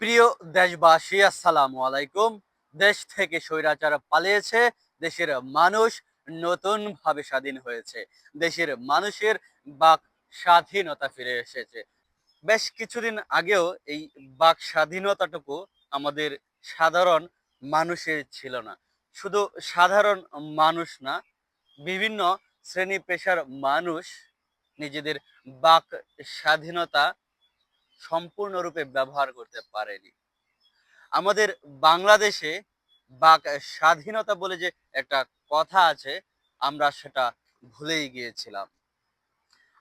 প্রিয় দেশবাসী, আসসালামু আলাইকুম। দেশ থেকে স্বৈরাচার পালিয়েছে, দেশের মানুষ নতুন ভাবে স্বাধীন হয়েছে, দেশের মানুষের বাক স্বাধীনতা ফিরে এসেছে। বেশ কিছুদিন আগেও এই বাক স্বাধীনতাটুকু আমাদের সাধারণ মানুষের ছিল না। শুধু সাধারণ মানুষ না, বিভিন্ন শ্রেণি পেশার মানুষ নিজেদের বাক স্বাধীনতা সম্পূর্ণরূপে ব্যবহার করতে পারেনি। আমাদের বাংলাদেশে বাক স্বাধীনতা বলে যে একটা কথা আছে, আমরা সেটা ভুলেই গিয়েছিলাম।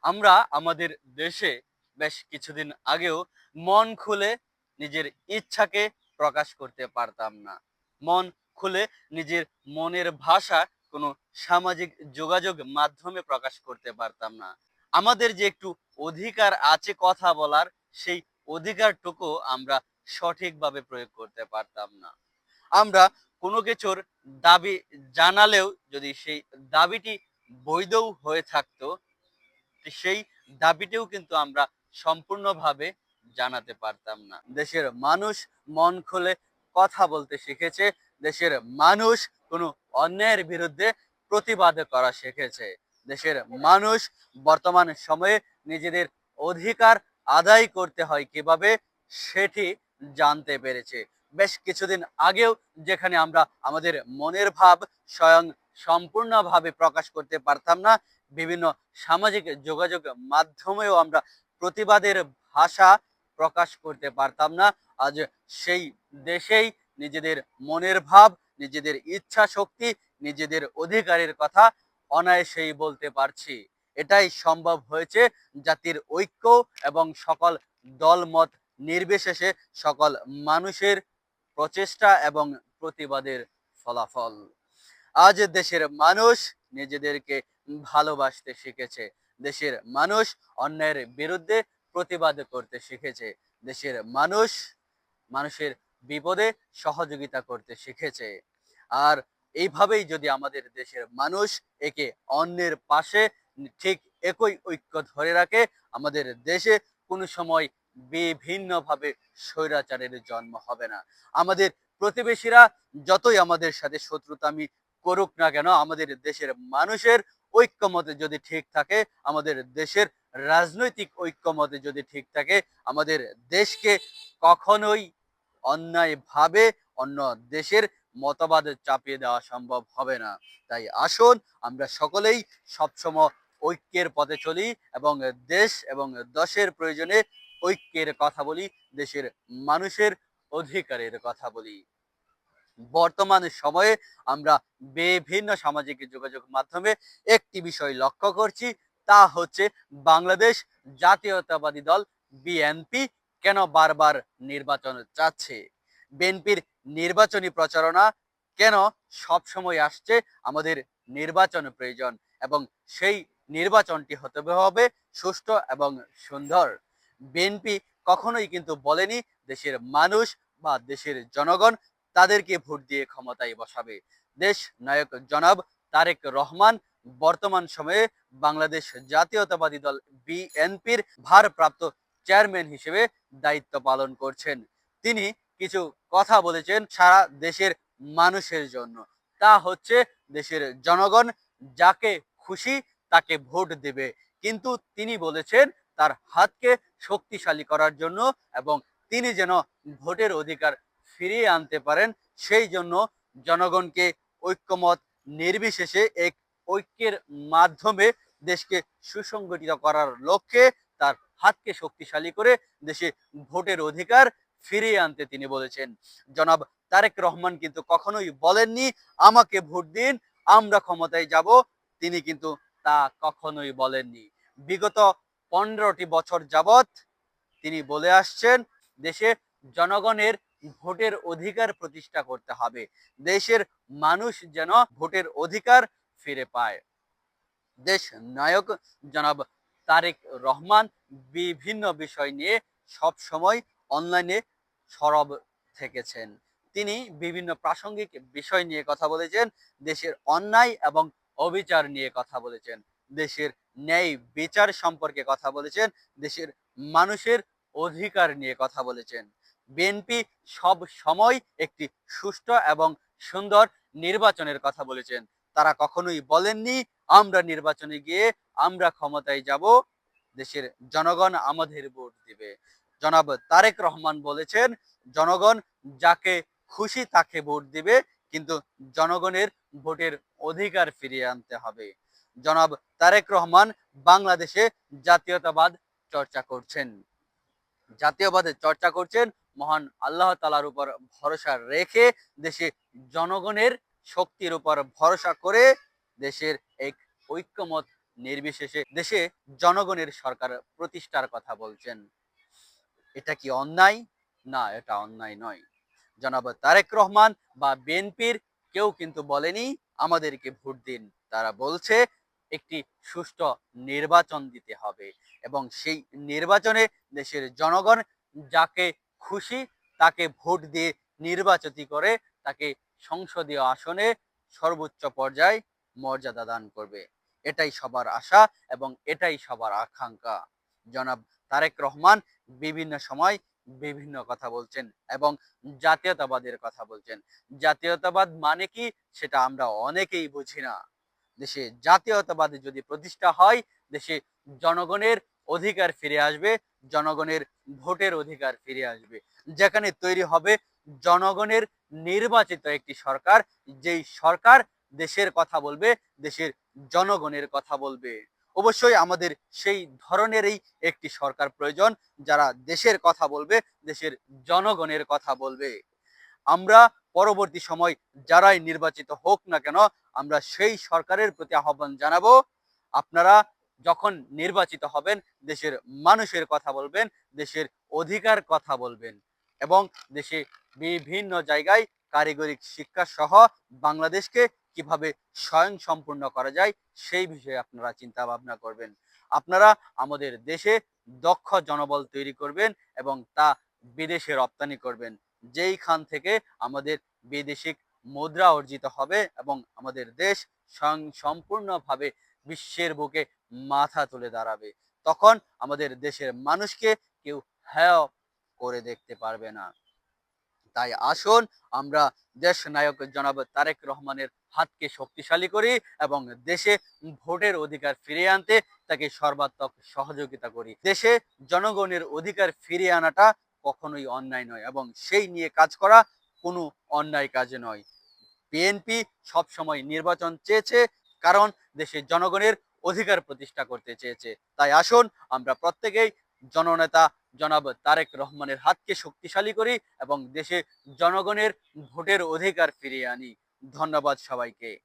আমরা আমাদের দেশে বেশ কিছুদিন আগেও মন খুলে নিজের ইচ্ছাকে প্রকাশ করতে পারতাম না। মন খুলে নিজের মনের ভাষা কোনো সামাজিক যোগাযোগ মাধ্যমে প্রকাশ করতে পারতাম না। আমাদের যে একটু অধিকার আছে কথা বলার সেই অধিকারটুকু আমরা সঠিকভাবে প্রয়োগ করতে পারতাম না। আমরা কোনো কিছুর দাবি জানালেও যদি সেই দাবিটি বৈধও হয়ে থাকতো, সেই দাবিটিও কিন্তু আমরা সম্পূর্ণভাবে জানাতে পারতাম না। দেশের মানুষ মন খুলে কথা বলতে শিখেছে, দেশের মানুষ কোনো অন্যায়ের বিরুদ্ধে প্রতিবাদ করা শিখেছে। দেশের মানুষ বর্তমান সময়ে নিজেদের অধিকার আদায় করতে হয়, কীভাবে সেটি জানতে পেরেছে। বেশ কিছুদিন আগেও যেখানে আমরা আমাদের মনের ভাব স্বয়ং সম্পূর্ণভাবে প্রকাশ করতে পারতাম না, বিভিন্ন সামাজিক যোগাযোগ মাধ্যমেও আমরা প্রতিবাদের ভাষা প্রকাশ করতে পারতাম না। আজ সেই দেশেই নিজেদের মনের ভাব, নিজেদের ইচ্ছা শক্তি নিজেদের অধিকারের কথা অনায়াসেই বলতে পারছি। এটাই সম্ভব হয়েছে জাতির ঐক্য এবং সকল দলমত নির্বিশেষে সকল মানুষের প্রচেষ্টা এবং প্রতিবাদের ফলাফল। আজ দেশের মানুষ নিজেদেরকে ভালোবাসতে শিখেছে। দেশের মানুষ অন্যের বিরুদ্ধে প্রতিবাদ করতে শিখেছে। দেশের মানুষ মানুষের বিপদে সহযোগিতা করতে শিখেছে। আর এইভাবেই যদি আমাদের দেশের মানুষ একে অন্যের পাশে ঠিক একই ঐক্য ধরে রাখে। আমাদের দেশে কোনো সময় বিভিন্নভাবে স্বৈরাচারের জন্ম হবে না। আমাদের প্রতিবেশীরা যতই আমাদের সাথে শত্রুতামি করুক না কেন, আমাদের দেশের মানুষের ঐক্যমতে যদি ঠিক থাকে, আমাদের দেশের রাজনৈতিক ঐক্যমতে যদি ঠিক থাকে, আমাদের দেশকে কখনোই অন্যায়ভাবে অন্য দেশের মতবাদ চাপিয়ে দেওয়া সম্ভব হবে না। তাই আসুন, আমরা সকলেই সবসময় ঐক্যের পথে চলি এবং দেশ এবং দশের প্রয়োজনে ঐক্যের কথা বলি, দেশের মানুষের অধিকারের কথা বলি। বর্তমান সময়ে আমরা বিভিন্ন সামাজিক যোগাযোগ মাধ্যমে একটি বিষয় লক্ষ্য করছি, তা হচ্ছে বাংলাদেশ জাতীয়তাবাদী দল বিএনপি কেন বারবার নির্বাচন চাচ্ছে? বিএনপির নির্বাচনী প্রচারণা কেন সব সময় আসছে? আমাদের নির্বাচন প্রয়োজন এবং সেই নির্বাচনটি হতে হবে সুষ্ঠু এবং সুন্দর। বিএনপি কখনোই কিন্তু বলেনি দেশের মানুষ বা দেশের জনগণ তাদেরকে ভোট দিয়ে ক্ষমতায় বসাবে। দেশ নায়ক জনাব তারেক রহমান বর্তমান সময়ে বাংলাদেশ জাতীয়তাবাদী দল বিএনপির ভারপ্রাপ্ত চেয়ারম্যান হিসেবে দায়িত্ব পালন করছেন। তিনি কিছু কথা বলেছেন সারা দেশের মানুষের জন্য। তা হচ্ছে দেশের জনগণ যাকে খুশি তাকে ভোট দেবে। কিন্তু তিনি বলেছেন তার হাতকে শক্তিশালী করার জন্য এবং তিনি যেন ভোটের অধিকার ফিরিয়ে আনতে পারেন, সেই জন্য জনগণকে ঐক্যমত নির্বিশেষে এক ঐক্যের মাধ্যমে দেশকে সুসংগঠিত করার লক্ষ্যে তার হাতকে শক্তিশালী করে দেশে ভোটের অধিকার ফিরিয়ে আনতে তিনি বলেছেন। জনাব তারেক রহমান কিন্তু কখনোই বলেননি, আমাকে ভোট দিন, আমরা ক্ষমতায় যাব। তিনি কিন্তু তা কখনোই বলেননি। বিগত পনেরোটি বছর যাবত তিনি বলে আসছেন, দেশে জনগণের ভোটের অধিকার প্রতিষ্ঠা করতে হবে। দেশের মানুষ যেন ভোটের অধিকার ফিরে পায়। দেশ নায়ক জনাব তারেক রহমান বিভিন্ন বিষয় নিয়ে সব সময় অনলাইনে সরব থেকেছেন। তিনি বিভিন্ন প্রাসঙ্গিক বিষয় নিয়ে কথা বলেছেন। দেশের অন্যায় এবং অবিচার নিয়ে কথা বলেছেন। দেশের ন্যায় বিচার সম্পর্কে কথা বলেছেন। দেশের মানুষের অধিকার নিয়ে কথা বলেছেন। বিএনপি সব সময় একটি সুষ্ঠু এবং সুন্দর নির্বাচনের কথা বলেছেন। তারা কখনোই বলেননি, আমরা নির্বাচনে গিয়ে আমরা ক্ষমতায় যাব, দেশের জনগণ আমাদের ভোট দিবে। জনাব তারেক রহমান বলেছেন, জনগণ যাকে খুশি তাকে ভোট দিবে কিন্তু জনগণের ভোটের অধিকার ফিরিয়ে আনতে হবে। জনাব তারেক রহমান বাংলাদেশে জাতীয়তাবাদ চর্চা করছেন। জাতীয়বাদের চর্চা করছেন, মহান আল্লাহ তালার উপর ভরসা রেখে দেশে জনগণের শক্তির উপর ভরসা করে দেশের এক ঐক্যমত নির্বিশেষে দেশে জনগণের সরকার প্রতিষ্ঠার কথা বলছেন। এটা কি অন্যায়? না, এটা অন্যায় নয়। জনাব তারেক রহমান বা বিএনপির কেউ কিন্তু বলেনি, আমাদেরকে ভোট দিন। তারা বলছে একটি সুষ্ঠু নির্বাচন দিতে হবে এবং সেই নির্বাচনে দেশের জনগণ যাকে খুশি তাকে ভোট দিয়ে নির্বাচিত করে তাকে সংসদীয় আসনে সর্বোচ্চ পর্যায়ে মর্যাদা দান করবে। এটাই সবার আশা এবং এটাই সবার আকাঙ্ক্ষা। জনাব তারেক রহমান বিভিন্ন সময় বিভিন্ন কথা বলছেন এবং জাতীয়তাবাদের কথা বলছেন। জাতীয়তাবাদ মানে কি? সেটা আমরা অনেকেই বুঝি না। দেশে জাতীয়তাবাদ যদি প্রতিষ্ঠা হয়, দেশে জনগণের অধিকার ফিরে আসবে, জনগণের ভোটের অধিকার ফিরে আসবে। যেখানে তৈরি হবে জনগণের নির্বাচিত একটি সরকার, যেই সরকার দেশের কথা বলবে, দেশের জনগণের কথা বলবে। অবশ্যই আমাদের সেই ধরনেরই একটি সরকার প্রয়োজন, যারা দেশের কথা বলবে, দেশের জনগণের কথা বলবে। আমরা পরবর্তী সময় যারাই নির্বাচিত হোক না কেন, আমরা সেই সরকারের প্রতি আহ্বান জানাব। আপনারা যখন নির্বাচিত হবেন, দেশের মানুষের কথা বলবেন, দেশের অধিকার কথা বলবেন এবং দেশে বিভিন্ন জায়গায় কারিগরি শিক্ষা সহ বাংলাদেশকে কীভাবে স্বয়ং সম্পূর্ণ করা যায় সেই বিষয়ে আপনারা চিন্তা ভাবনা করবেন। আপনারা আমাদের দেশে দক্ষ জনবল তৈরি করবেন এবং তা বিদেশে রপ্তানি করবেন। যেইখান থেকে আমাদের বিদেশিক মুদ্রা অর্জিত হবে এবং আমাদের দেশ স্বয়ং সম্পূর্ণভাবে বিশ্বের বুকে মাথা তুলে দাঁড়াবে। তখন আমাদের দেশের মানুষকে কেউ হ্যাঁ করে দেখতে পারবে না। তাই আসুন আমরা দেশ নায়ক জনাব তারেক রহমানের হাতকে শক্তিশালী করি এবং দেশে ভোটের অধিকার ফিরিয়ে আনতে তাকে সর্বাত্মক সহযোগিতা করি। দেশে জনগণের অধিকার ফিরিয়ে আনাটা কখনোই অন্যায় নয় এবং সেই নিয়ে কাজ করা কোনো অন্যায় কাজ নয়। বিএনপি সবসময় নির্বাচন চেয়েছে কারণ দেশের জনগণের অধিকার প্রতিষ্ঠা করতে চেয়েছে। তাই আসুন আমরা প্রত্যেকেই জননেতা জনাব তারেক রহমানের হাতকে শক্তিশালী করি এবং দেশে জনগণের ভোটের অধিকার ফিরিয়ে আনি। ধন্যবাদ সবাইকে।